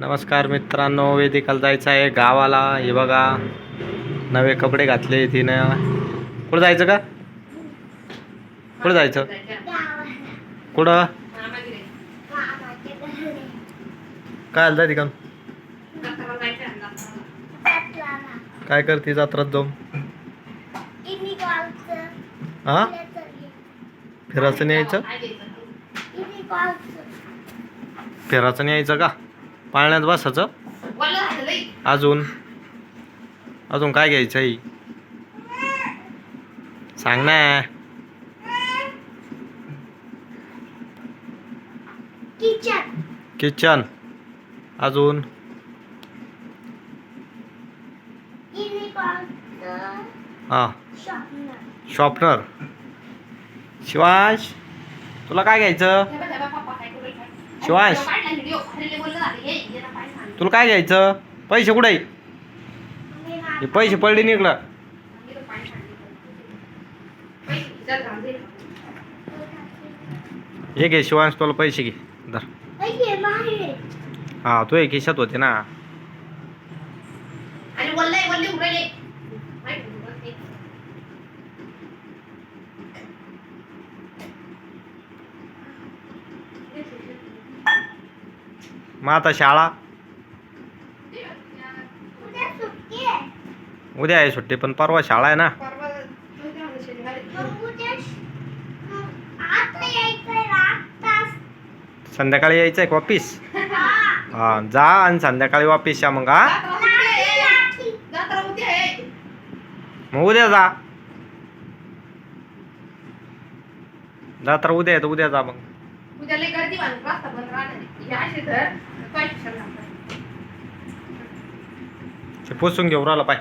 नमस्कार मित्रांनो वेदिकाला जायचं आहे गावाला. हे बघा नवे कपडे घातले तिनं. कुठं जायचं का? कुठं जायचं? कुठं? काय आलं जायचं का काय करते जत्रात जाऊन? हा? फिरायचं नाही यायचं? फिरायचं नाही यायचं का? पाळण्यात बसायचं अजून? अजून काय घ्यायचं आहे सांग ना. किचन. अजून? हां. शॉपनर. शिवांश तुला काय घ्यायचं? शिवांश. तुला काय घ्यायचं? पैसे कुठे आहे हे पैसे पडले निघलं हे घे शिवांश तुला पैसे घे. धर. हा तू हे खिशात होते ना. मग आता शाळा? उद्या आहे. सुट्टी पण परवा शाळा आहे ना? संध्याकाळी यायचं आहे वापिस हा. जा आणि संध्याकाळी वापिस या मग हा? जत्रा उद्या आहे मग उद्या जा. जत्रा उद्या आहे तर उद्या जा मग. उद्या लय गर्दी बंद राहणार ते पुसून घेऊ राहिला पाय.